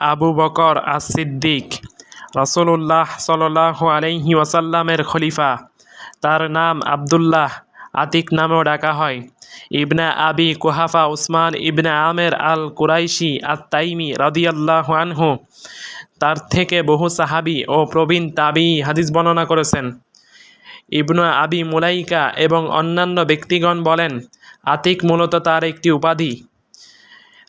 আবু বকর আস সিদ্দিক রসুল্লাহ সাল্লাহ আলহি ওয়াসাল্লামের খলিফা। তার নাম আবদুল্লাহ আতিক নামেও ডাকা হয়। ইবনে আবি কুহাফা উসমান ইবনে আমের আল কুরাইশি আত তাইমি রাদিয়াল্লাহ আনহু তার থেকে বহু সাহাবি ও প্রবীণ তাবি হাদিস বর্ণনা করেছেন। ইবনু আবি মুলাইকা এবং অন্যান্য ব্যক্তিগণ বলেন, আতিক মূলত তার একটি উপাধি।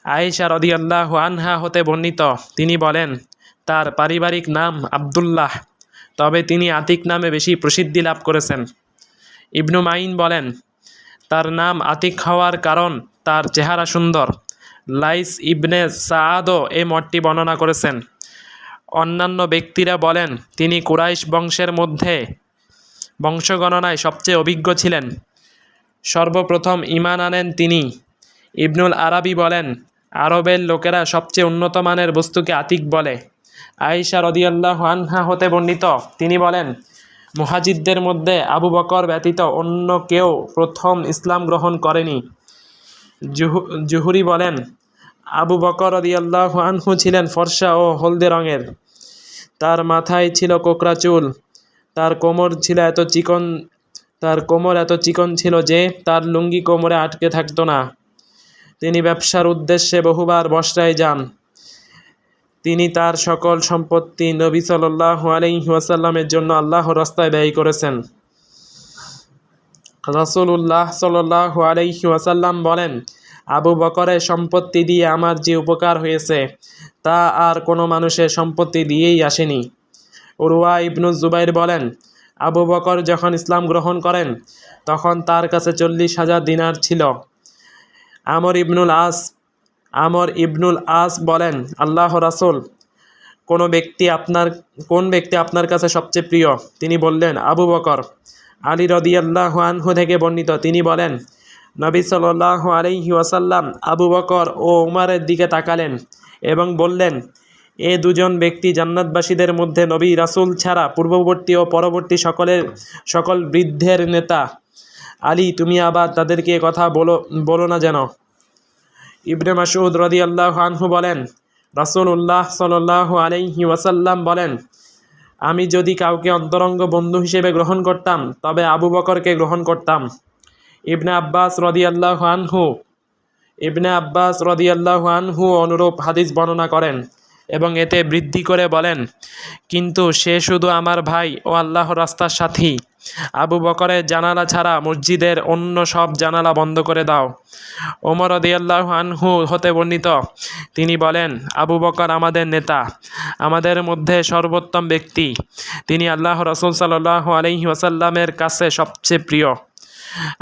আয়েশা রদিয়াল্লাহ আনহা হতে বর্ণিত। তিনি বলেন, তার পারিবারিক নাম আবদুল্লাহ, তবে তিনি আতিক নামে বেশি প্রসিদ্ধি লাভ করেছেন। ইবনু মাইন বলেন, তার নাম আতিক হওয়ার কারণ তার চেহারা সুন্দর। লাইস ইবনে সাআদও এই মঠটি বর্ণনা করেছেন। অন্যান্য ব্যক্তিরা বলেন, তিনি কুরাইশ বংশের মধ্যে বংশগণনায় সবচেয়ে অভিজ্ঞ ছিলেন। সর্বপ্রথম ইমান আনেন তিনি। ইবনুল আরাবি বলেন আরবের লোকেরা সবচেয়ে উন্নত মানের বস্তুকে আতিক বলে। আয়েশা রদিয়াল্লাহ আনহা হতে বর্ণিত। তিনি বলেন মুহাজিদদের মধ্যে আবু বকর ব্যতীত অন্য কেউ প্রথম ইসলাম গ্রহণ করেনি। জুহু, জুহুরি বলেন, আবু বকর রদিয়াল্লাহ ছিলেন ফর্সা ও হলদে রঙের। তার মাথায় ছিল কোকরা চুল, তার কোমর ছিল এত চিকন, তার কোমর এত চিকন ছিল যে তার লুঙ্গি কোমরে আটকে থাকতো না। তিনি ব্যবসার উদ্দেশ্যে বহুবার বসরায় যান। তিনি তার সকল সম্পত্তি নবী সাল্লাহ আলহি ওয়াসাল্লামের জন্য আল্লাহ রাস্তায় ব্যয় করেছেন। রসুল্লাহ সাল্লাহ আলহি বলেন, আবু বকরের সম্পত্তি দিয়ে আমার যে উপকার হয়েছে, তা আর কোনো মানুষের সম্পত্তি দিয়েই আসেনি। উরুয়া ইবনু জুবাইর বলেন, আবু বকর যখন ইসলাম গ্রহণ করেন, তখন তার কাছে চল্লিশ হাজার দিনার ছিল। আমর ইবনুল আস, আমর ইবনুল আস বলেন, আল্লাহ রাসুল, কোনো ব্যক্তি আপনার, কোন ব্যক্তি আপনার কাছে সবচেয়ে প্রিয়? তিনি বললেন, আবু বকর আলী রদিয়াল্লাহ আনহু থেকে বর্ণিত। তিনি বলেন, নবী সাল্লাহ আলহি ওয়াসাল্লাম আবু বকর ও উমারের দিকে তাকালেন এবং বললেন, এ দুজন ব্যক্তি জান্নাতবাসীদের মধ্যে নবী রাসুল ছাড়া পূর্ববর্তী ও পরবর্তী সকলের, সকল বৃদ্ধের নেতা। আলী, তুমি আবার তাদেরকে কথা বলো বলো না যেন। ইবনে মাসুদ রদি আল্লাহ আনহু বলেন রাসুল উল্লাহ সাল্লাহ আলাইহি ওয়াসাল্লাম বলেন, আমি যদি কাউকে অন্তরঙ্গ বন্ধু হিসেবে গ্রহণ করতাম, তবে আবু বকরকে গ্রহণ করতাম। ইবনে আব্বাস রদি আল্লাহ আনহু, ইবনে আব্বাস রদি আল্লাহ আনহু অনুরূপ হাদিস বর্ণনা করেন এবং এতে বৃদ্ধি করে বলেন, কিন্তু সে শুধু আমার ভাই ও আল্লাহ রাস্তার সাথী। আবু বকরের জানালা ছাড়া মসজিদের অন্য সব জানালা বন্ধ করে দাও। ওমর আল্লাহ আনহু হতে বর্ণিত, তিনি বলেন, আবু বকর আমাদের নেতা, আমাদের মধ্যে সর্বোত্তম ব্যক্তি। তিনি আল্লাহ রসুল সাল্লাহ আলহি ওসাল্লামের কাছে সবচেয়ে প্রিয়।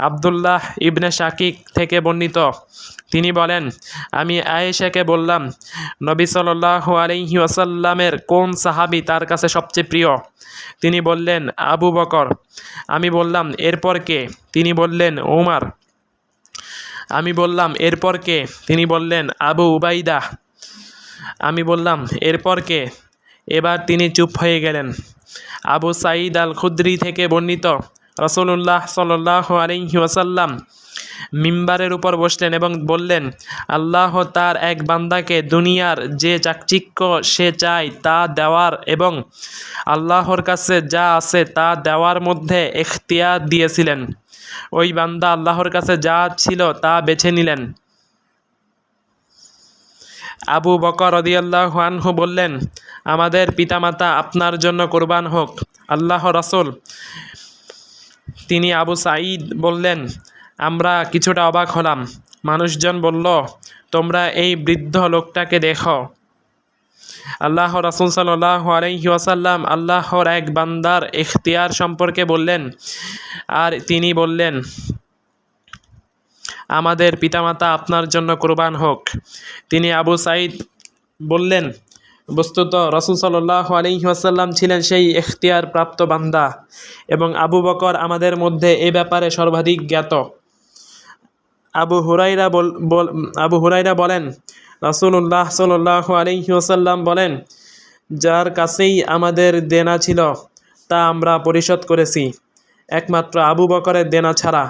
আবদুল্লাহ ইবনে শাকিক থেকে বর্ণিত তিনি বলেন, আমি আয়েশাকে বললাম, নবী সাল্লাহ আলহি ওয়াসাল্লামের কোন সাহাবি তার কাছে সবচেয়ে প্রিয়? তিনি বললেন, আবু বকর। আমি বললাম, এরপর কে? তিনি বললেন, ওমার। আমি বললাম, এরপর কে? তিনি বললেন, আবু উবাইদা আমি বললাম, এরপর কে? এবার তিনি চুপ হয়ে গেলেন। আবু সাঈদ আল খুদ্রি থেকে বর্ণিত রসুল্লাহ সাল্লাহ আলহি ওয়াসাল্লাম মিম্বারের উপর বসলেন এবং বললেন, আল্লাহ তার এক বান্দাকে দুনিয়ার যে চাকচিক্য সে চায় তা দেওয়ার এবং আল্লাহর কাছে যা আছে তা দেওয়ার মধ্যে এখতিয়ার দিয়েছিলেন। ওই বান্দা আল্লাহর কাছে যা ছিল তা বেছে নিলেন। আবু বকর রদিয়াল্লাহ আনহু বললেন, আমাদের পিতামাতা আপনার জন্য কোরবান হোক, আল্লাহ রাসুল। তিনি আবু সাঈদ বললেন আমরা কিছুটা অবাক হলাম। মানুষজন বলল, তোমরা এই বৃদ্ধ লোকটাকে দেখো। আল্লাহ রাসুল সাল্লাহ আলহি ওয়াসাল্লাম আল্লাহর এক বান্দার এখতিয়ার সম্পর্কে বললেন। আর তিনি বললেন, আমাদের পিতামাতা আপনার জন্য কোরবান হোক। তিনি আবু সাইদ বললেন, বস্তুত রসুল সাল্লাহ আলহি আসাল্লাম ছিলেন সেই এখতিয়ার প্রাপ্ত বান্দা এবং আবু বকর আমাদের মধ্যে এ ব্যাপারে সর্বাধিক জ্ঞাত। আবু হুরাইরা বল আবু হুরাইরা বলেন রাসুল্লাহ সাল্লাহ আলহি আসাল্লাম বলেন, যার কাছেই আমাদের দেনা ছিল, তা আমরা পরিশোধ করেছি। একমাত্র আবু বকরের দেনা ছাড়া।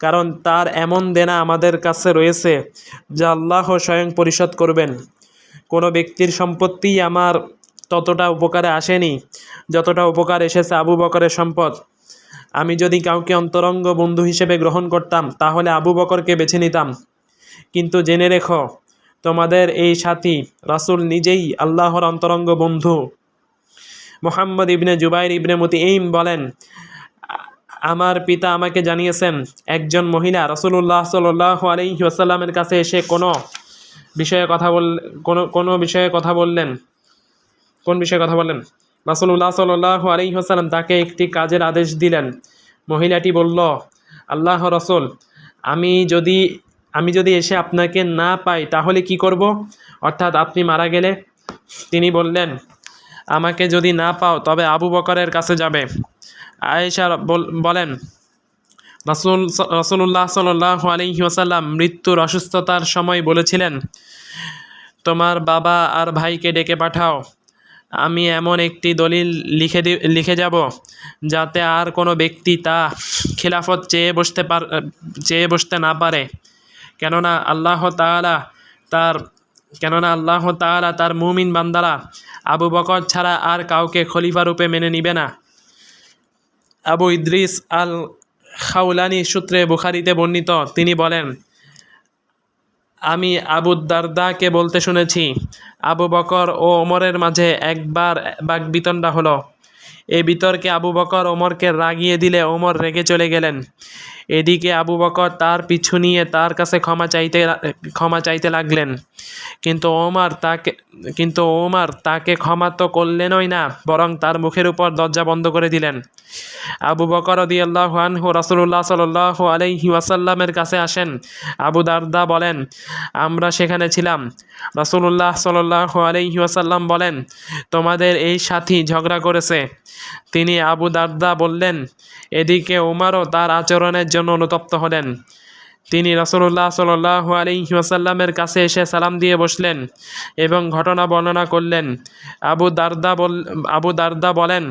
কারণ তার এমন দেনা আমাদের কাছে রয়েছে, যা আল্লাহ স্বয়ং পরিশোধ করবেন। কোনো ব্যক্তির সম্পত্তি আমার ততটা উপকারে আসেনি, যতটা উপকার এসেছে আবু বকরের সম্পদ। আমি যদি কাউকে অন্তরঙ্গ বন্ধু হিসেবে গ্রহণ করতাম, তাহলে আবু বকরকে বেছে নিতাম। কিন্তু জেনে রেখো, তোমাদের এই সাথী রাসূল নিজেই আল্লাহর অন্তরঙ্গ বন্ধু। মোহাম্মদ ইবনে জুবাইর ইবনে মুতিঈম বলেন, আমার পিতা আমাকে জানিয়েছেন, একজন মহিলা রসুল্লাহ সাল্লাহ আলাইহি ওয়াসাল্লামের কাছে এসে কোনো বিষয়ে কথা বল, কোনো কোনো বিষয়ে কথা বললেন, কোন বিষয়ে কথা বললেন? রাসুল্লাহ সাল্লাহ আলাইহি ওয়াসাল্লাম তাকে একটি কাজের আদেশ দিলেন। মহিলাটি বলল, আল্লাহ রসুল, আমি যদি আমি যদি এসে আপনাকে না পাই, তাহলে কি করব? অর্থাৎ আপনি মারা গেলে তিনি বললেন, আমাকে যদি না পাও, তবে আবু বকরের কাছে যাবে। আয়েশা বল- বলেন, রাসুল রসুল্লাহ সাল্লাহ আলহি ওসাল্লাম মৃত্যুর অসুস্থতার সময় বলেছিলেন, তোমার বাবা আর ভাইকে ডেকে পাঠাও। আমি এমন একটি দলিল লিখে লিখে যাব যাতে আর কোনো ব্যক্তি তা খিলাফত চেয়ে বসতে পার, চেয়ে বসতে না পারে। কেননা আল্লাহ তাআলা তার, কেননা আল্লাহ তাআলা তার মুমিন বান্দারা আবু বকর ছাড়া আর কাউকে খলিফা রূপে মেনে নিবে না। আবু ইদ্রিস আল খাউলানি সূত্রে বুখারিতে বর্ণিত, তিনি বলেন আমি আবু দারদাকে বলতে শুনেছি, আবু বকর ও ওমরের মাঝে একবার বাগবিতণ্ডা হলো। এই বিতর্কে আবু বকর ওমরকে রাগিয়ে দিলে ওমর রেগে চলে গেলেন। এদিকে আবু বকর তার পিছু নিয়ে তার কাছে ক্ষমা চাইতে ক্ষমা চাইতে লাগলেন। কিন্তু ওমার তাকে কিন্তু ওমার তাকে ক্ষমা তো করলেনই না, বরং তার মুখের উপর দরজা বন্ধ করে দিলেন। আবু বকর আনহু রসুল্লাহ সাল্লাহ আলাইহি ওয়াসাল্লামের কাছে আসেন। আবু দারদা বলেন, আমরা সেখানে ছিলাম। রসুল্লাহ সাল্লাহ আলাইহি ওয়াসাল্লাম বলেন, তোমাদের এই সাথী ঝগড়া করেছে। তিনি আবু দারদা বললেন, এদিকে ওমারও তার আচরণের জন্য অনুতপ্ত হলেন। তিনি রসুল্লাহ সাল্লাহ আলিহাসাল্লামের কাছে এসে সালাম দিয়ে বসলেন এবং ঘটনা বর্ণনা করলেন। আবু দারদা বল আবু দারদা বলেন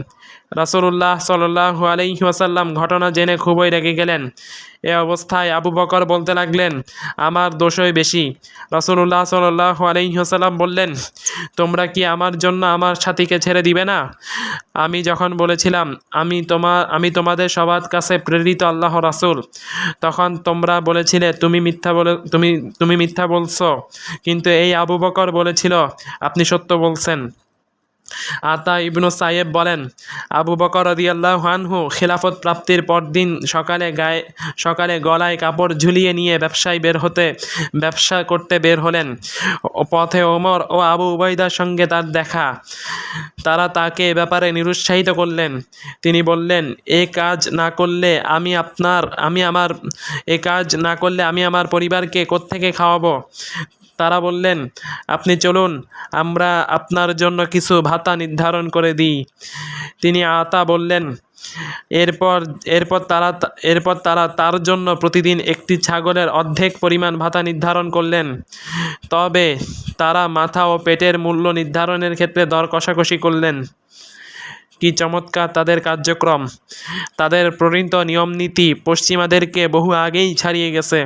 রাসূলুল্লাহ সাল্লাহ আলহি ওয়াসাল্লাম ঘটনা জেনে খুবই রেগে গেলেন। এ অবস্থায় আবু বকর বলতে লাগলেন, আমার দোষই বেশি। রসুল্লাহ সাল্লাহ আলহি ওয়াসাল্লাম বললেন, তোমরা কি আমার জন্য আমার সাথীকে ছেড়ে দিবে না? আমি যখন বলেছিলাম, আমি তোমার, আমি তোমাদের সবার কাছে প্রেরিত আল্লাহ রাসূল। তখন তোমরা বলেছিলে, তুমি মিথ্যা বলে, তুমি তুমি মিথ্যা বলছো। কিন্তু এই আবু বকর বলেছিল, আপনি সত্য বলছেন। আতা ইবনু সাহেব বলেন, আবু বকর রদিয়াল্লাহ আনহু খিলাফত প্রাপ্তির পরদিন সকালে গায়ে, সকালে গলায় কাপড় ঝুলিয়ে নিয়ে ব্যবসায় বের হতে, ব্যবসা করতে বের হলেন। পথে ওমর ও আবু উবাইদার সঙ্গে তার দেখা। তারা তাকে এ ব্যাপারে নিরুৎসাহিত করলেন। তিনি বললেন, এ কাজ না করলে আমি আপনার, আমি আমার, এ কাজ না করলে আমি আমার পরিবারকে কোত্থেকে খাওয়াবো? তারা বললেন, আপনি চলুন, আমরা আপনার জন্য কিছু ভাতা নির্ধারণ করে দিই। তিনি আতা বললেন, এরপর এরপর তারা এরপর তারা তার জন্য প্রতিদিন একটি ছাগলের অর্ধেক পরিমাণ ভাতা নির্ধারণ করলেন। তবে তারা মাথা ও পেটের মূল্য নির্ধারণের ক্ষেত্রে দর কষাকষি করলেন। কি চমৎকার তাদের কার্যক্রম। তাদের প্রণীত নিয়মনীতি পশ্চিমাদেরকে বহু আগেই ছাড়িয়ে গেছে।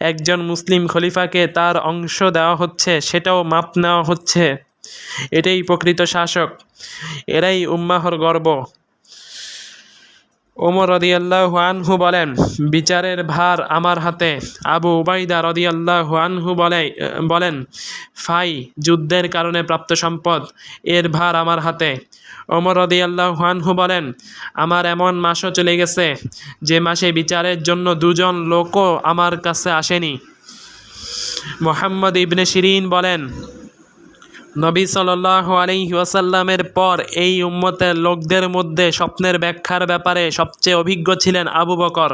একজন মুসলিম খলিফাকে তার অংশ দেওয়া হচ্ছে, সেটাও মাপ নেওয়া হচ্ছে। এটাই প্রকৃত শাসক। এরাই উম্মাহর গর্ব। ওমর রদিয়াল্লাহ আনহু বলেন, বিচারের ভার আমার হাতে। আবু উবাইদা রদিয়াল্লাহ আনহু বলে, বলেন, ফাই যুদ্ধের কারণে প্রাপ্ত সম্পদ, এর ভার আমার হাতে। ওমর রদিয়াল্লাহ আনহু বলেন, আমার এমন মাসও চলে গেছে যে মাসে বিচারের জন্য দুজন লোকও আমার কাছে আসেনি। মোহাম্মদ ইবনে শিরিন বলেন, নবী সাল্লাহ ওয়াসাল্লামের পর এই উম্মতের লোকদের মধ্যে স্বপ্নের ব্যাখ্যার ব্যাপারে সবচেয়ে অভিজ্ঞ ছিলেন আবু বকর।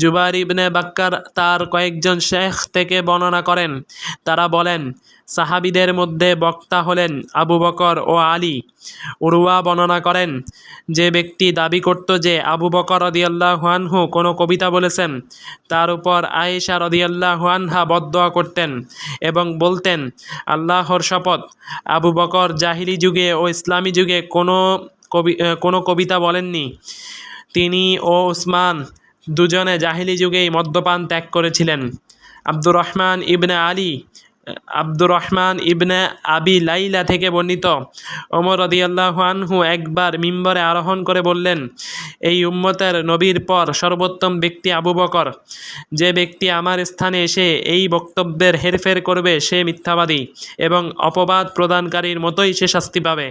জুবার ইবনে বাক্কার তার কয়েকজন শেখ থেকে বর্ণনা করেন। তারা বলেন সাহাবিদের মধ্যে বক্তা হলেন আবু বকর ও আলী। উরুয়া বর্ণনা করেন, যে ব্যক্তি দাবি করত যে আবু বকর রদিয়াল্লাহ আনহু কোনো কবিতা বলেছেন, তার উপর আয়েশা রদিয়াল্লাহ আনহা বদদোয়া করতেন এবং বলতেন, আল্লাহর শপথ, আবু বকর জাহিলি যুগে ও ইসলামী যুগে কোনো কবি কোনো কবিতা বলেননি। তিনি ও উসমান দুজনে জাহিলি যুগেই মদ্যপান ত্যাগ করেছিলেন। আব্দুর রহমান ইবনে আলী আব্দুর রহমান ইবনে আবি লাইলা থেকে বর্ণিত। ওমর রদিয়াল্লাহু আনহু একবার মিম্বরে আরোহণ করে বললেন, এই উম্মতের নবীর পর সর্বোত্তম ব্যক্তি আবু বকর। যে ব্যক্তি আমার স্থানে এসে এই বক্তব্যের হেরফের করবে, সে মিথ্যাবাদী এবং অপবাদ প্রদানকারীর মতোই সে শাস্তি পাবে।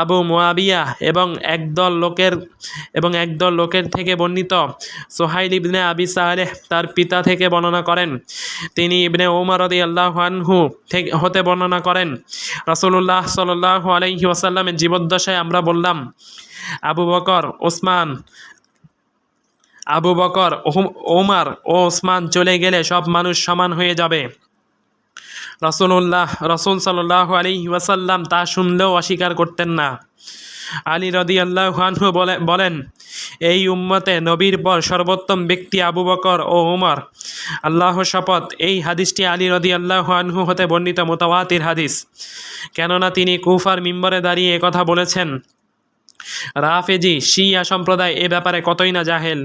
আবু মোয়াবিয়া এবং একদল লোকের, এবং একদল লোকের থেকে বর্ণিত। সোহাইল ইবনে আবি সালেহ তার পিতা থেকে বর্ণনা করেন। তিনি ইবনে ওমর রদি আল্লাহানহু থেকে, হতে বর্ণনা করেন। রসুল্লাহ সাল্লাহ আলহি ওয়াসাল্লামের জীবদ্দশায় আমরা বললাম, আবু বকর ওসমান আবু বকর ওমর ও ওসমান চলে গেলে সব মানুষ সমান হয়ে যাবে। রসুল্লাহ রসুল সাল্লাহ আলী ওয়াসাল্লাম তা শুনলেও অস্বীকার করতেন না। আলী রদি আল্লাহানহু বলে, বলেন, এই উম্মতে নবীর পর সর্বোত্তম ব্যক্তি আবু বকর ও উমর। আল্লাহ শপথ, এই হাদিসটি আলী রদি আল্লাহানহু হতে বর্ণিত মোতাওয়াতির হাদিস। কেননা তিনি কুফার মিম্বরে দাঁড়িয়ে কথা বলেছেন, রাফেজি, শিয়া সম্প্রদায় এ ব্যাপারে কতই না জাহেল।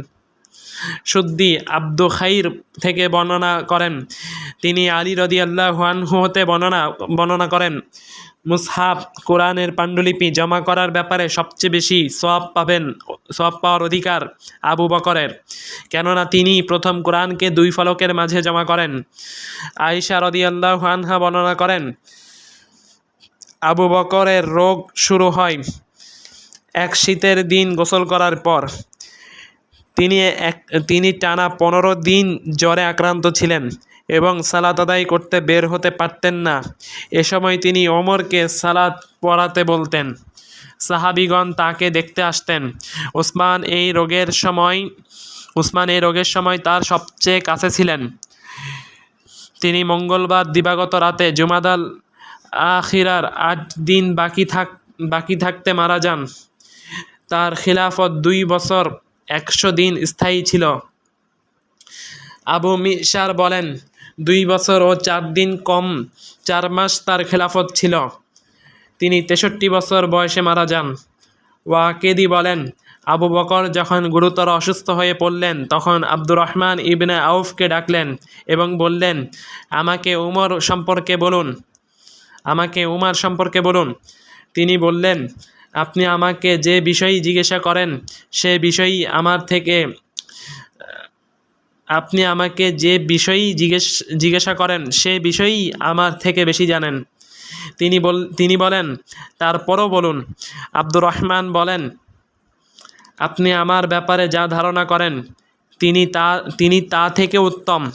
সুদ্দি আব্দু খাইর থেকে বর্ণনা করেন। তিনি আলী রদি আল্লাহানহু হতে বর্ণনা বর্ণনা করেন, মুসহাব কোরআনের পাণ্ডুলিপি জমা করার ব্যাপারে সবচেয়ে বেশি সব পাবেন সব পাওয়ার অধিকার আবু বকরের। কেননা তিনি প্রথম কোরআনকে দুই ফলকের মাঝে জমা করেন। আয়েশা রদি আল্লাহ আনহা বর্ণনা করেন, আবু বকরের রোগ শুরু হয় এক শীতের দিন গোসল করার পর। তিনি এক, তিনি টানা পনেরো দিন জ্বরে আক্রান্ত ছিলেন এবং সালাত আদায় করতে বের হতে পারতেন না। এ সময় তিনি ওমরকে সালাত পড়াতে বলতেন। সাহাবিগণ তাকে দেখতে আসতেন। ওসমান এই রোগের সময় উসমান এই রোগের সময় তার সবচেয়ে কাছে ছিলেন। তিনি মঙ্গলবার দিবাগত রাতে জুমাদাল আখিরার আট দিন বাকি থাক, বাকি থাকতে মারা যান। তার খিলাফত দুই বছর একশো দিন স্থায়ী ছিল। আবু মিশার বলেন, দুই বছর ও চার দিন কম, চার মাস তার খেলাফত ছিল। তিনি তেষট্টি বছর বয়সে মারা যান। ওয়াকেদি বলেন, আবু বকর যখন গুরুতর অসুস্থ হয়ে পড়লেন, তখন আব্দুর রহমান ইবনে আউফকে ডাকলেন এবং বললেন, আমাকে উমর সম্পর্কে বলুন। আমাকে উমার সম্পর্কে বলুন। তিনি বললেন আপনি আমাকে যে বিষয়ই জিজ্ঞাসা করেন, সে বিষয়ই আমার থেকে, আপনি আমাকে যে বিষয়ই জিজ্ঞেস, জিজ্ঞাসা করেন, সে বিষয়ই আমার থেকে বেশি জানেন। তিনি বল, তিনি বলেন, তারপরও বলুন। আব্দুর রহমান বলেন, আপনি আমার ব্যাপারে যা ধারণা করেন, তিনি তা তিনি তা থেকে উত্তম।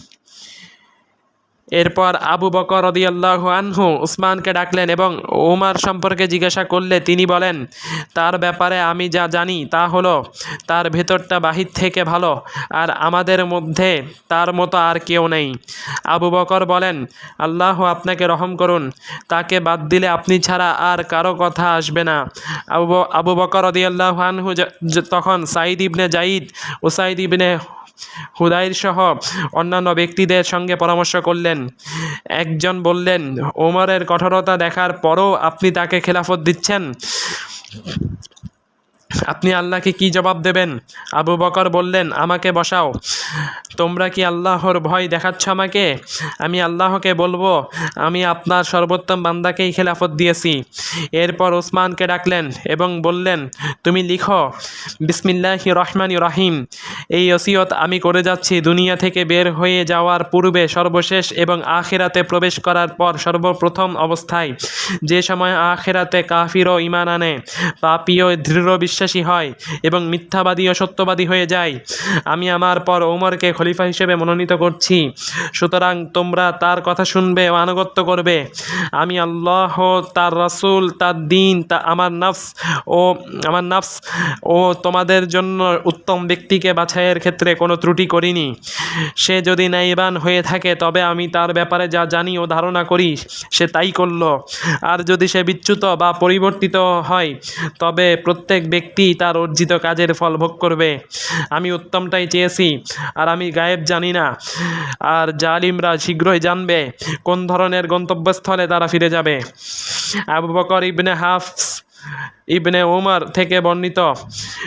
এরপর আবু বকর রদিয়াল্লাহু আনহু উসমানকে ডাকলেন এবং ওমার সম্পর্কে জিজ্ঞাসা করলে তিনি বলেন, তার ব্যাপারে আমি যা জানি তা হলো, তার ভেতরটা বাহির থেকে ভালো আর আমাদের মধ্যে তার মতো আর কেউ নেই। আবু বকর বলেন, আল্লাহ আপনাকে রহম করুন, তাকে বাদ দিলে আপনি ছাড়া আর কারও কথা আসবে না। আবু আবু বকর রদিয়াল্লাহু আনহু তখন সাইদ ইবনে জাইদ ও সাইদ ইবনে হুদাইর সহ অন্যান্য ব্যক্তিদের সঙ্গে পরামর্শ করলেন। একজন বললেন, ওমরের কঠোরতা দেখার পরও আপনি তাকে খেলাফত দিচ্ছেন? আপনি আল্লাহকে কি জবাব দেবেন? আবু বকর বললেন, আমাকে বসাও। তোমরা কি আল্লাহর ভয় দেখাচ্ছ আমাকে? আমি আল্লাহকে বলব, আমি আপনার সর্বোত্তম বান্দাকেই খেলাফত দিয়েছি। এরপর ওসমানকে ডাকলেন এবং বললেন, তুমি লিখো, বিসমিল্লাহ রহমান রাহিম, এই ওসিয়ত আমি করে যাচ্ছি দুনিয়া থেকে বের হয়ে যাওয়ার পূর্বে সর্বশেষ এবং আখেরাতে প্রবেশ করার পর সর্বপ্রথম অবস্থায়, যে সময় আখেরাতে কাফির ও ইমান আনে পাপীয় দৃঢ় হয় এবং মিথ্যাবাদী ও সত্যবাদী হয়ে যায়। আমি আমার পর ওমরকে খলিফা হিসেবে মনোনীত করছি। সুতরাং তোমরা তার কথা শুনবে ও আনুগত্য করবে। আমি আল্লাহ, তার রাসূল, তার দিন, তা আমার নফস ও আমার নফস ও তোমাদের জন্য উত্তম ব্যক্তিকে বাছাইয়ের ক্ষেত্রে কোনো ত্রুটি করিনি। সে যদি ন্যায়বান হয়ে থাকে, তবে আমি তার ব্যাপারে যা জানি ও ধারণা করি, সে তাই করল। আর যদি সে বিচ্যুত বা পরিবর্তিত হয়, তবে প্রত্যেক ব্যক্তি তার অর্জিত কাজের ফল ভোগ করবে। আমি উত্তমটাই চেয়েছি, আর আমি গায়েব জানি না। আর জালিমরা শীঘ্রই জানবে কোন ধরনের গন্তব্যস্থলে তারা ফিরে যাবে। আবু বকর ইবনে হাফস ইবনে উমর থেকে বর্ণিত।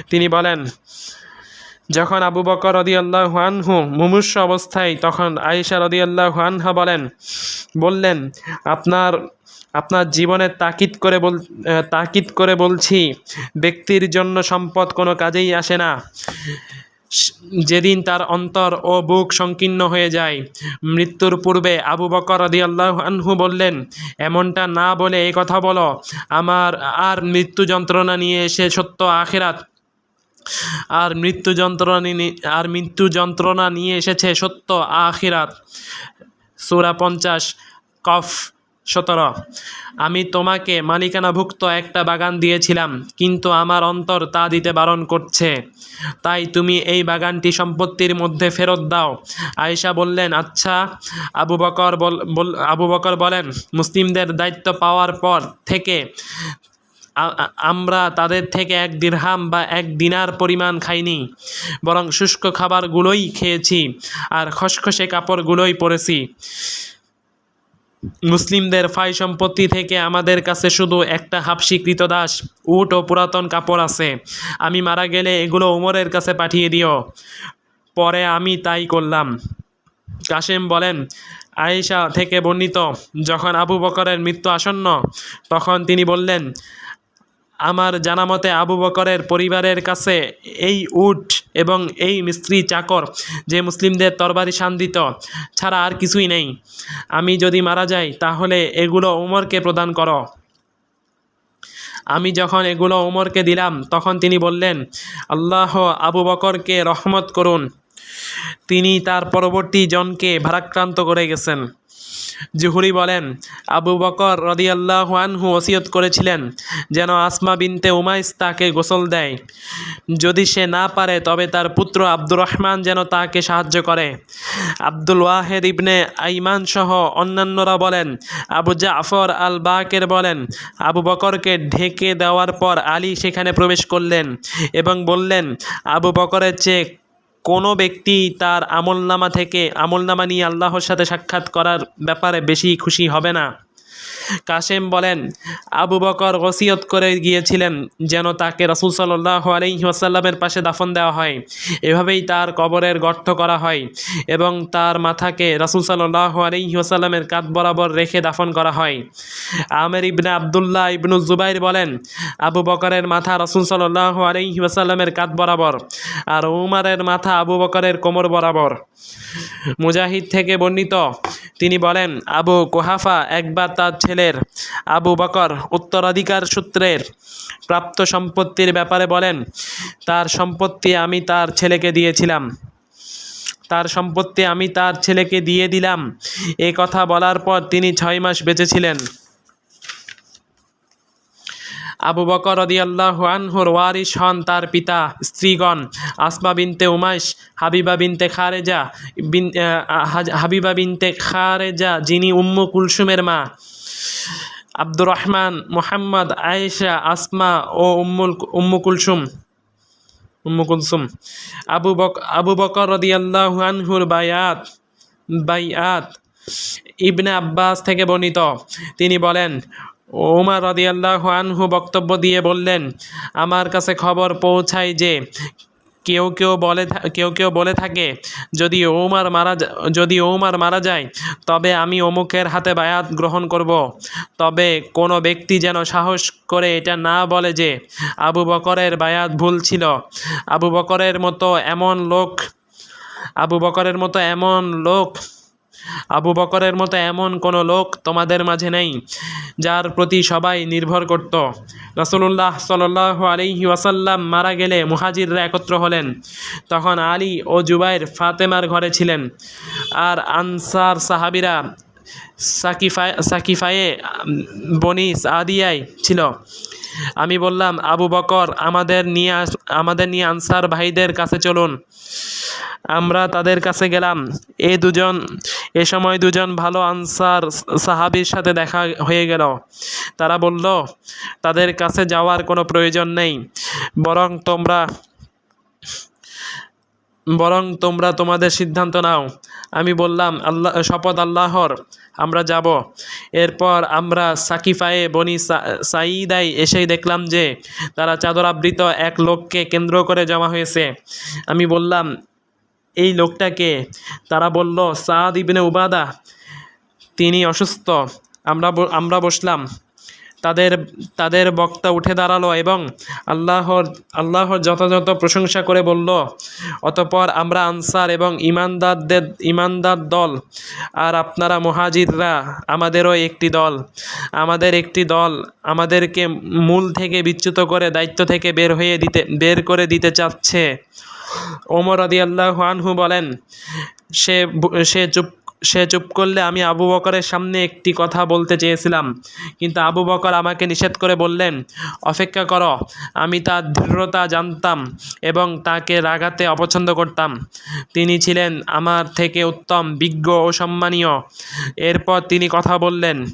তিনি বলেন, যখন আবু বকর রদিয়াল্লাহু হুয়ানহু মুমূর্ষ অবস্থায়, তখন আয়েশা রদিয়াল্লাহু আনহা বলেন, বললেন, আপনার আপনার জীবনের তাকিদ করে বল তাকিদ করে বলছি, ব্যক্তির জন্য সম্পদ কোনো কাজেই আসে না। যেদিন তার অন্তর ও বুক সংকীর্ণ হয়ে যায়। মৃত্যুর পূর্বে আবু বকর রদি আল্লাহ আনহু বললেন, এমনটা না বলে এই কথা বলো, আমার আর মৃত্যু যন্ত্রণা নিয়ে এসে সত্য আখেরাত। আর মৃত্যু যন্ত্রণা আর মৃত্যু যন্ত্রণা নিয়ে এসেছে সত্য আখিরাত। সুরা পঞ্চাশ, কফ সতেরো, আমি তোমাকে মালিকানাভুক্ত একটা বাগান দিয়েছিলাম, কিন্তু আমার অন্তর তা দিতে বারণ করছে। তাই তুমি এই বাগানটি সম্পত্তির মধ্যে ফেরত দাও। আয়েশা বললেন আচ্ছা আবু বকর বল আবু বকর বলেন, মুসলিমদের দায়িত্ব পাওয়ার পর থেকে আমরা তাদের থেকে এক দিরহাম বা এক দিনার পরিমাণ খাইনি, বরং শুষ্ক খাবারগুলোই খেয়েছি আর খসখসে কাপড়গুলোই পরেছি। মুসলিমদের ফাই সম্পত্তি থেকে আমাদের কাছে শুধু একটা হাফসি কৃতদাস উট ও পুরাতন কাপড় আছে। আমি মারা গেলে এগুলো উমরের কাছে পাঠিয়ে দিও। পরে আমি তাই করলাম। কাশেম বলেন, আয়েশা থেকে বর্ণিত, যখন আবু বকরের মৃত্যু আসন্ন, তখন তিনি বললেন আমার জানা মতে আবু বকরের পরিবারের কাছে এই উট এবং এই মিস্ত্রি চাকর যে মুসলিমদের তরবারি শান দিত ছাড়া আর কিছুই নেই। আমি যদি মারা যাই, তাহলে এগুলো উমরকে প্রদান করো। আমি যখন এগুলো উমরকে দিলাম, তখন তিনি বললেন, আল্লাহ আবু বকরকে রহমত করুন। তিনি তার পরবর্তী জনকে ভারাক্রান্ত করে গেছেন। জুহুরি বলেন, আবু বকর রদিয়াল্লাহ আনহু ওসিয়ত করেছিলেন যেন আসমা বিনতে উমাইস তাকে গোসল দেয়। যদি সে না পারে, তবে তার পুত্র আব্দুর রহমান যেন তাকে সাহায্য করে। আব্দুল ওয়াহেদ ইবনে আইমান সহ অন্যান্যরা বলেন, আবু জাফর আল বাকের বলেন, আবু বকরকে ঢেকে দেওয়ার পর আলী সেখানে প্রবেশ করলেন এবং বললেন, আবু বকরের চেয়ে কোনো ব্যক্তি তার আমলনামা থেকে আমলনামা নিয়ে আল্লাহর সাথে সাক্ষাৎ করার ব্যাপারে বেশি খুশি হবে না। কাশেম বলেন, আবু বকর ওসিয়ত করে গিয়েছিলেন যেন তাকে রসুল সাল্লাহ আলহিহাসাল্লামের পাশে দাফন দেওয়া হয়। এভাবেই তার কবরের গর্ত করা হয় এবং তার মাথাকে রসুল সাল্লাহ আলহিহাসাল্লামের কাত বরাবর রেখে দাফন করা হয়। আমের ইবনে আবদুল্লাহ ইবনু জুবাইর বলেন, আবু বকরের মাথা রসুল সাল্লাহ আলহিহাসাল্লামের কাত বরাবর আর উমারের মাথা আবু বকরের কোমর বরাবর। মুজাহিদ থেকে বর্ণিত তিনি বলেন, আবু কোহাফা একবার তার ছেলের আবু বকর উত্তরাধিকার সূত্রের প্রাপ্ত সম্পত্তির ব্যাপারে বলেন, তার সম্পত্তি আমি তার ছেলেকে দিয়েছিলাম। তার সম্পত্তি আমি তার ছেলেকে দিয়ে দিলাম। এ কথা বলার পর তিনি ছয় মাস বেঁচেছিলেন আবু বকর রদিয়াল্লাহ আনহুর ওয়ারিস হন তার পিতা, স্ত্রীগণ, আসমা বিনতে উমাইশ, হাবিবা বিনতে খারেজা, বিন হাবিবা বিনতে খারেজা, যিনি উম্মু কুলসুমের মা। আব্দুর রহমান, মোহাম্মদ, আয়েশা, আসমা ও উম্মুল, উম্মু কুলসুম উম্মু কুলসুম। আবু বক, আবু বকর রদিয়াল্লাহু আনহুর বায়াত বাইয়াত ইবনে আব্বাস থেকে বর্ণিত। তিনি বলেন ওমর রদিয়াল্লাহু আনহু বক্তব্য দিয়ে বললেন, আমার কাছে খবর পৌঁছায় যে কেউ কেউ বলে কেউ কেউ বলে থাকে, যদি ওমার মারা যদি ওমার মারা যায়, তবে আমি অমুকের হাতে বায়াত গ্রহণ করব। তবে কোনো ব্যক্তি যেন সাহস করে এটা না বলে যে আবু বকরের বায়াত ভুল ছিল। আবু বকরের মতো এমন লোক, আবু বকরের মতো এমন লোক আবু বকরের মতো এমন কোনো লোক তোমাদের মাঝে নেই, যার প্রতি সবাই নির্ভর করত। রসুল্লাহ সাল্লাহ আলিহি ওয়াসাল্লাম মারা গেলে মুহাজিররা একত্র হলেন। তখন আলী ও জুবাইর ফাতেমার ঘরে ছিলেন। আর আনসার সাহাবিরা সাকিফায়, সাকিফায়ে বনি আদিয়ায় ছিল। আমি বললাম, আবু বকর, আমাদের নিয়ে আমাদের নিয়ে আনসার ভাইদের কাছে চলুন। আমরা তাদের কাছে গেলাম। এ দুজন, এ সময় দুজন ভালো আনসার সাহাবির সাথে দেখা হয়ে গেল। তারা বলল, তাদের কাছে যাওয়ার কোনো প্রয়োজন নেই, বরং তোমরা বরং তোমরা তোমাদের সিদ্ধান্ত নাও। আমি বললাম আল্লাহ শপথ আল্লাহর, আমরা যাব। এরপর আমরা সাকিফায়ে বনি সাইদাই এসেই দেখলাম যে তারা চাদর আবৃত এক লোককে কেন্দ্র করে জমা হয়েছে। আমি বললাম, এই লোকটাকে? তারা বলল, সাদ ইবনে উবাদা, তিনি অসুস্থ। আমরা আমরা বসলাম। তাদের তাদের বক্তা উঠে দাঁড়াল এবং আল্লাহর আল্লাহর যথাযথ প্রশংসা করে বলল, অতপর আমরা আনসার এবং ইমানদারদের, ইমানদার দল আর আপনারা মহাজিররা, আমাদেরও একটি দল। আমাদের একটি দল আমাদেরকে মূল থেকে বিচ্যুত করে দায়িত্ব থেকে বের হয়ে দিতে, বের করে দিতে চাচ্ছে। ওমর আদি আল্লাহ আনহু বলেন, সে সে চুপ সে চুপ করলে আমি আবু বকরের সামনে একটি কথা বলতে চেয়েছিলাম। কিন্তু আবু বকর আমাকে নিষেধ করে বললেন, অপেক্ষা করো, আমি তার দৃঢ়তা জানতাম এবং তাকে রাগাতে অপছন্দ করতাম। তিনি ছিলেন আমার থেকে উত্তম, বিজ্ঞ ও সম্মানীয়। এরপর তিনি কথা বললেন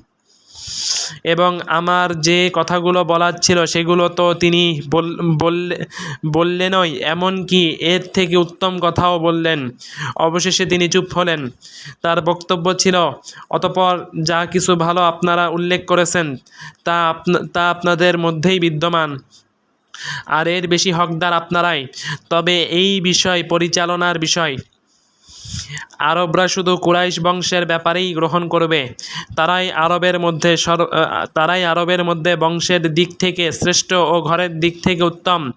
এবং আমার যে কথাগুলো বলার ছিল সেগুলো তো তিনি বল- বললে বললেনই এমনকি এর থেকে উত্তম কথাও বললেন। অবশেষে তিনি চুপ হলেন। তার বক্তব্য ছিল, অতপর যা কিছু ভালো আপনারা উল্লেখ করেছেন, তা তা আপনাদের মধ্যেই বিদ্যমান। আর এর বেশি হকদার আপনারাই। তবে এই বিষয় পরিচালনার বিষয়। আরবরা শুধু কুরাইশ বংশের ব্যাপারেই গ্রহণ করবে। তারাই আরবের মধ্যে সর তারাই আরবের মধ্যে বংশের দিক থেকে শ্রেষ্ঠ ও ঘরের দিক থেকে উত্তম।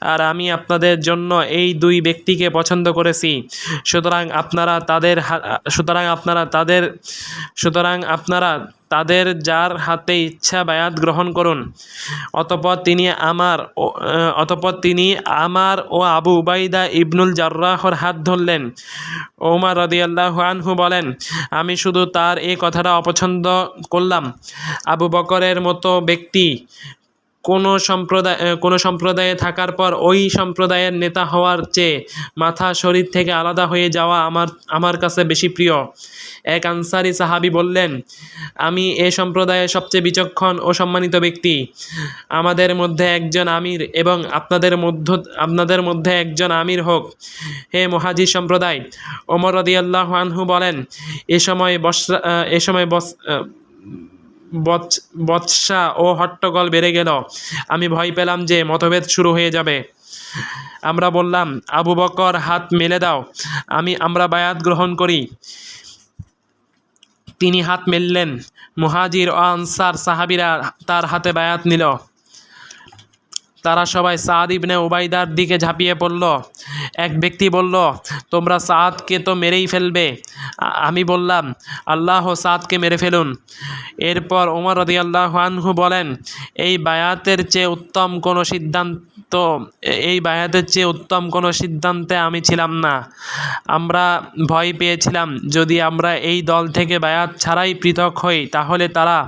আর আমি আপনাদের জন্য এই দুই ব্যক্তিকে পছন্দ করেছি। সুতরাং আপনারা তাদের সুতরাং আপনারা তাদের, সুতরাং আপনারা তাদের যার হাতে ইচ্ছা বায়াত গ্রহণ করুন। অতপর তিনি আমার অতপর তিনি আমার ও আবু উবাইদা ইবনুল জার্রাহর হাত ধরলেন। ওমর রদিয়াল্লাহু আনহু বলেন আমি শুধু তার এই কথাটা অপছন্দ করলাম। আবু বকরের মতো ব্যক্তি কোনো সম্প্রদায় কোনো সম্প্রদায়ে থাকার পর ওই সম্প্রদায়ের নেতা হওয়ার চেয়ে মাথা শরীর থেকে আলাদা হয়ে যাওয়া আমার আমার কাছে বেশি প্রিয়। এক আনসারি সাহাবি বললেন, আমি এ সম্প্রদায়ের সবচেয়ে বিচক্ষণ ও সম্মানিত ব্যক্তি। আমাদের মধ্যে একজন আমির এবং আপনাদের মধ্য, আপনাদের মধ্যে একজন আমির হোক। হে মহাজি সম্প্রদায়, ওমর রদিয়াল্লাহ আনহু বলেন, এ সময় বসরা, এ সময় বস বৎস- ও হট্টগোল বেড়ে গেল। আমি ভয় পেলাম যে মতভেদ শুরু হয়ে যাবে। আমরা বললাম, আবু বকর, হাত মেলে দাও। আমি, আমরা বায়াত গ্রহণ করি। তিনি হাত মেললেন। মুহাজির ও আনসার সাহাবিরা তার হাতে বায়াত নিল। তারা সবাই সাদ ইবনে উবাইদার দিকে ঝাঁপিয়ে পড়ল। এক ব্যক্তি বলল, তোমরা সাদকে তো মেরেই ফেলবে। আমি বললাম, আল্লাহ সাদকে মেরে ফেলুন। এরপর ওমর রদিয়াল্লাহ আনহু বলেন, এই বায়াতের চেয়ে উত্তম কোনো সিদ্ধান্ত, এই বায়াতের চেয়ে উত্তম কোনো সিদ্ধান্তে আমি ছিলাম না। আমরা ভয় পেয়েছিলাম। যদি আমরা এই দল থেকে বায়াত ছাড়াই পৃথক হই, তাহলে তারা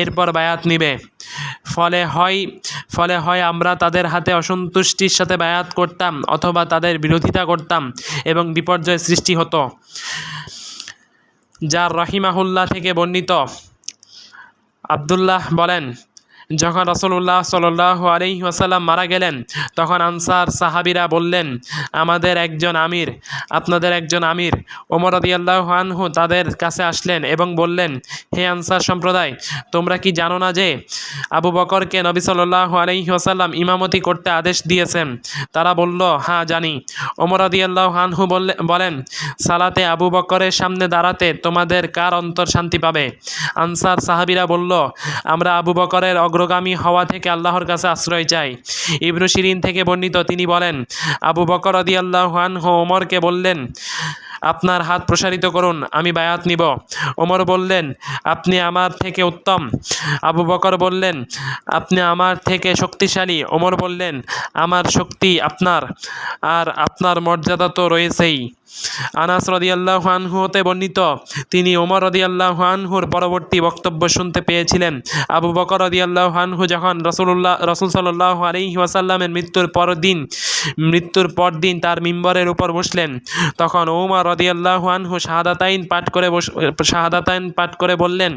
এরপর বায়াত নিবে। ফলে হয় ফলে হয় আমরা তাদের হাতে অসন্তুষ্টির সাথে বায়াত করতাম অথবা তাদের বিরোধিতা করতাম এবং বিপর্যয় সৃষ্টি হতো। যার রহিমাহুল্লাহ থেকে বর্ণিত আবদুল্লাহ বলেন যখন রসুল্লাহ সাল্লাহ আলহি ওয়াসাল্লাম মারা গেলেন, তখন আনসার সাহাবিরা বললেন, আমাদের একজন আমির, আপনাদের একজন আমির। ওমর আদিয়াল্লাহ আনহু তাদের কাছে আসলেন এবং বললেন, হে আনসার সম্প্রদায়, তোমরা কি জানো না যে আবু বকরকে নবী সাল্লাহ আলহি ওয়াসাল্লাম ইমামতি করতে আদেশ দিয়েছেন? তারা বলল হ্যাঁ জানি। ওমর আদিয়াল্লাহ আনহু বলেন, সালাতে আবু বকরের সামনে দাঁড়াতে তোমাদের কার অন্তর শান্তি পাবে? আনসার সাহাবিরা বলল, আমরা আবু বকরের অগ্রগামী হওয়া থেকে আল্লাহর কাছে আশ্রয় চাই। ইবনু শিরিন থেকে বর্ণিত তিনি বলেন, আবু বকর আদি আল্লাহ আনহু ওমরকে বললেন, আপনার হাত প্রসারিত করুন, আমি বায়াত নিব। ওমর বললেন, আপনি আমার থেকে উত্তম। আবু বকর বললেন, আপনি আমার থেকে শক্তিশালী। ওমর বললেন, আমার শক্তি আপনার, আর আপনার মর্যাদা তো রয়েছেই। আনাস রদিয়াল্লাহ আনহু হতে বর্ণিত। তিনি ওমর রদিয়াল্লাহ আনহুর পরবর্তী বক্তব্য শুনতে পেয়েছিলেন। আবু বকর রদিয়াল্লাহ আনহু যখন রসুল্লাহ রসুল সাল্লাহ আলহি ওয়াসাল্লামের মৃত্যুর পর দিন মৃত্যুর পর দিন তার মিম্বরের উপর বসলেন, তখন ওমর রদিয়াল্লাহ আনহু শাহাদাতাইন পাঠ করে বস, শাহাদাতাইন পাঠ করে বললেন,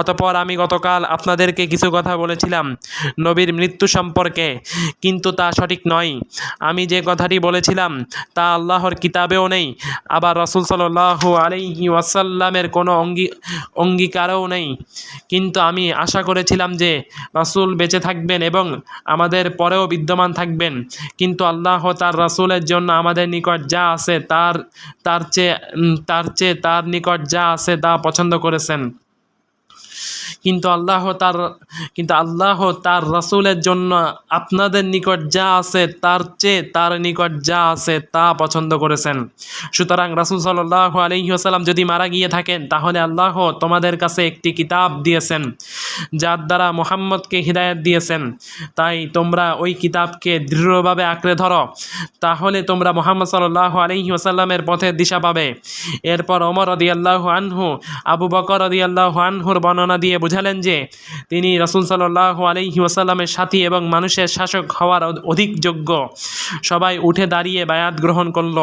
অতপর আমি গতকাল আপনাদেরকে কিছু কথা বলেছিলাম নবীর মৃত্যু সম্পর্কে, কিন্তু তা সঠিক নয়। আমি যে কথাটি বলেছিলাম, তা আল্লাহর কিতাবেও নেই। আবার রসুল সাল্লাহ আলাইহি ওয়াসাল্লামের কোনো অঙ্গী, অঙ্গীকারও নেই। কিন্তু আমি আশা করেছিলাম যে রসুল বেঁচে থাকবেন এবং আমাদের পরেও বিদ্যমান থাকবেন। কিন্তু আল্লাহ তার রসুলের জন্য আমাদের নিকট যা আছে তার তার চেয়ে তার চেয়ে তার নিকট যা আছে তা পছন্দ করেছেন। কিন্তু আল্লাহ তার, কিন্তু আল্লাহ তার রসুলের জন্য আপনাদের নিকট যা আছে তার চেয়ে তার নিকট যা আছে তা পছন্দ করেছেন। সুতরাং রাসুল সাল্লাহ আলহিহাসাল্লাম যদি মারা গিয়ে থাকেন, তাহলে আল্লাহ তোমাদের কাছে একটি কিতাব দিয়েছেন, যার দ্বারা মোহাম্মদকে হৃদায়ত দিয়েছেন। তাই তোমরা ওই কিতাবকে দৃঢ়ভাবে আঁকড়ে ধরো, তাহলে তোমরা মোহাম্মদ সাল্লাহ আলহি ওসাল্লামের পথের দিশা পাবে। এরপর অমর রদি আল্লাহ আনহু, আবু বকর রদি আল্লাহ আনহুর বর্ণনা দিয়ে বুঝালেন যে তিনি রসুল সাল্লাহ আলহি ওসাল্লামের সাথী এবং মানুষের শাসক হওয়ার অধিক যোগ্য। সবাই উঠে দাঁড়িয়ে বায়াত গ্রহণ করল।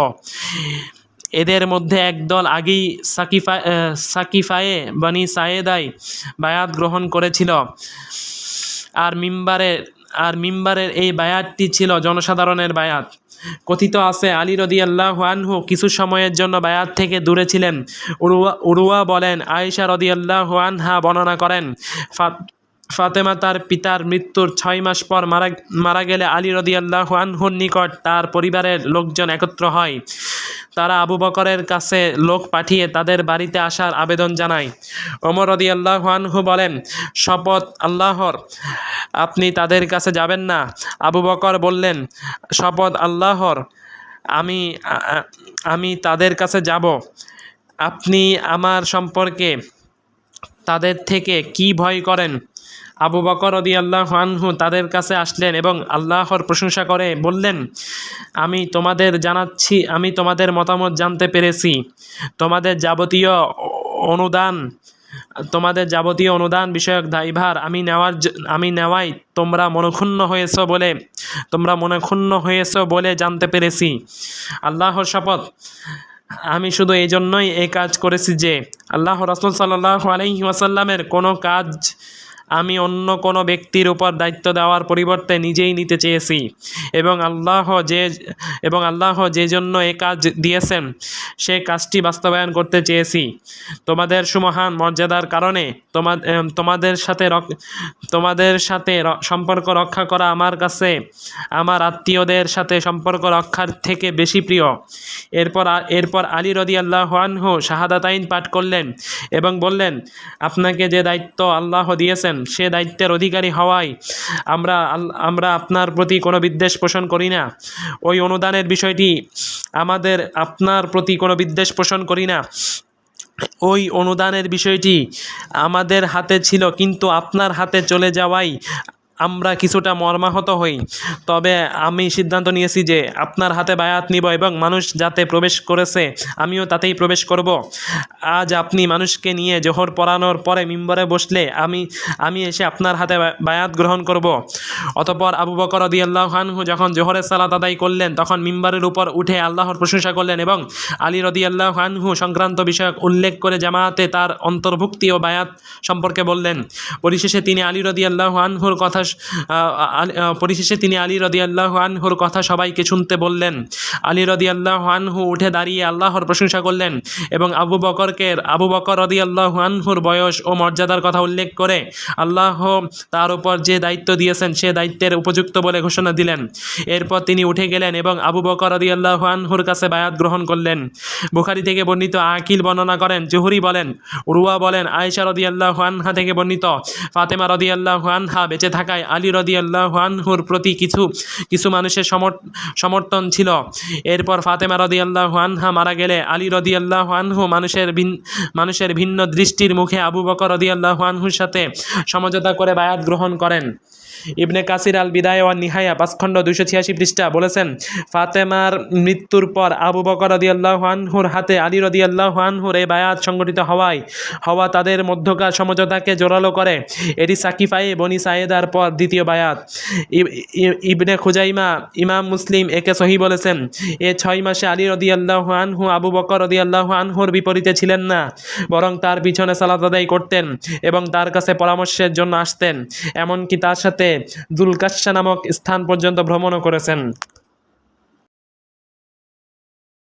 এদের মধ্যে একদল আগেই সাকিফা সাকিফায়ে বানি সায়েদাই বায়াত গ্রহণ করেছিল। আর মিম্বারের আর মিম্বারের এই বায়াতটি ছিল জনসাধারণের বায়াত। কথিত আছে, আলী রদি আল্লাহ আনহু কিছু সময়ের জন্য বায়াত থেকে দূরে ছিলেন। উরুয়া উরুয়া বলেন, আয়েশা রদি আল্লাহ আনহা বর্ণনা করেন ফাতেমা তার পিতার মৃত্যুর ছয় মাস পর মারা মারা গেলে আলী রদি আল্লাহ আনহুর নিকট তার পরিবারের লোকজন একত্র হয়। তারা আবু বকরের কাছে লোক পাঠিয়ে তাদের বাড়িতে আসার আবেদন জানায়। ওমর রদি আল্লাহ আনহু বলেন, শপথ আল্লাহর। আপনি তাদের কাছে যাবেন না। আবু বকর বললেন, শপথ আল্লাহর। আমি আমি তাদের কাছে যাব। আপনি আমার সম্পর্কে তাদের থেকে কি ভয় করেন? আবু বকর রদি আল্লাহ আনহু তাদের কাছে আসলেন এবং আল্লাহর প্রশংসা করে বললেন, আমি তোমাদের জানাচ্ছি, আমি তোমাদের মতামত জানতে পেরেছি। তোমাদের যাবতীয় অনুদান, তোমাদের যাবতীয় অনুদান বিষয়ক দায়ভার আমি নেওয়ার আমি নেওয়াই তোমরা মনক্ষুণ্ণ হয়েছ বলে, তোমরা মনক্ষুণ্ণ হয়েছ বলে জানতে পেরেছি। আল্লাহর শপথ। আমি শুধু এই জন্যই এই কাজ করেছি যে, আল্লাহ রসুল সাল্লাহ আলহি ওয়াসাল্লামের কোনো কাজ আমি অন্য কোনো ব্যক্তির উপর দায়িত্ব দেওয়ার পরিবর্তে নিজেই নিতে চেয়েছি। এবং আল্লাহ যে, এবং আল্লাহ যে জন্য এ কাজ দিয়েছেন, সে কাজটি বাস্তবায়ন করতে চেয়েছি। তোমাদের সুমহান মর্যাদার কারণে তোমা তোমাদের সাথে তোমাদের সাথে সম্পর্ক রক্ষা করা আমার কাছে, আমার আত্মীয়দের সাথে সম্পর্ক রক্ষার থেকে বেশি প্রিয়। এরপর এরপর আলী রদি আল্লাহ আনহু শাহাদাতাইন পাঠ করলেন এবং বললেন, আপনাকে যে দায়িত্ব আল্লাহ দিয়েছেন সে দায়িত্বের অধিকারী হওয়ায় আমরা আমরা আপনার প্রতি কোনো বিদ্বেষ পোষণ করি না। ওই অনুদানের বিষয়টি আমাদের আপনার প্রতি কোনো বিদ্বেষ পোষণ করি না। ওই অনুদানের বিষয়টি আমাদের হাতে ছিল, কিন্তু আপনার হাতে চলে যাওয়াই আমরা কিছুটা মর্মাহত হই। তবে আমি সিদ্ধান্ত নিয়েছি যে আপনার হাতে বায়াত নিব এবং মানুষ যাতে প্রবেশ করেছে, আমিও তাতেই প্রবেশ করব। আজ আপনি মানুষকে নিয়ে জোহর পড়ানোর পরে মিম্বরে বসলে আমি আমি এসে আপনার হাতে বায়াত গ্রহণ করব। অতপর আবু বকর রদি আল্লাহানহু যখন জোহরের সালাত আদায় করলেন, তখন মিম্বারের উপর উঠে আল্লাহর প্রশংসা করলেন এবং আলী রদি আল্লাহানহু সংক্রান্ত বিষয়ক উল্লেখ করে জামাতে তার অন্তর্ভুক্তি ও বায়াত সম্পর্কে বললেন। পরিশেষে তিনি আলী রদি আল্লাহ আনহুর কথা পরিশেষে তিনি আলী রদি আল্লাহ আনহুর কথা সবাইকে শুনতে বললেন। আলী রদি আল্লাহ আনহু উঠে দাঁড়িয়ে আল্লাহর প্রশংসা করলেন এবং আবু বকরকে, আবু বকর রদি আল্লাহ আনহুর বয়স ও মর্যাদার কথা উল্লেখ করে আল্লাহ তার উপর যে দায়িত্ব দিয়েছেন সে দায়িত্বের উপযুক্ত বলে ঘোষণা দিলেন। এরপর তিনি উঠে গেলেন এবং আবু বকর রদি আল্লাহ আনহুর কাছে বায়াত গ্রহণ করলেন। বুখারি থেকে বর্ণিত আকিল বর্ণনা করেন, জুহুরি বলেন উরুয়া বলেন, আয়েশা রদি আল্লাহ আনহা থেকে বর্ণিত, ফাতেমা রদি আল্লাহ আনহা বেঁচে থাকায় আলী রদি আল্লাহ আনহুর প্রতি কিছু কিছু মানুষের সমর- সমর্থন ছিল। এরপর ফাতেমা রদি আল্লাহ আনহা মারা গেলে আলী রদি আল্লাহ আনহু মানুষের মানুষের ভিন্ন দৃষ্টির মুখে আবু বকর রদিয়াল্লাহ আনহুর সাথে সমঝোতা করে বায়াত গ্রহণ করেন। ইবনে কাসির আল বিদায় ওয়ান নিহায়া পাঁচখণ্ড দুইশো ছিয়াশি পৃষ্ঠা বলেছেন, ফাতেমার মৃত্যুর পর আবু বকর রদি আল্লাহ আনহুর হাতে, আলী রদি আল্লাহ আনহুর এই বায়াত সংগঠিত হওয়ায়, হওয়া তাদের মধ্যকার সমঝোতাকে জোরালো করে। এটি সাকিফাই বনি সায়েদার পর দ্বিতীয় বায়াত। ইবনে খুজাইমা, ইমাম মুসলিম একে সহি বলেছেন, এ ছয় মাসে আলী রদি আল্লাহ আনহু, আবু বকর রদি আল্লাহ আনহুর বিপরীতে ছিলেন না, বরং তার পিছনে সালাত আদায় করতেন এবং তার কাছে পরামর্শের জন্য আসতেন, এমনকি তার সাথে দুলকাশা নামক স্থান পর্যন্ত ভ্রমণও করেছেন।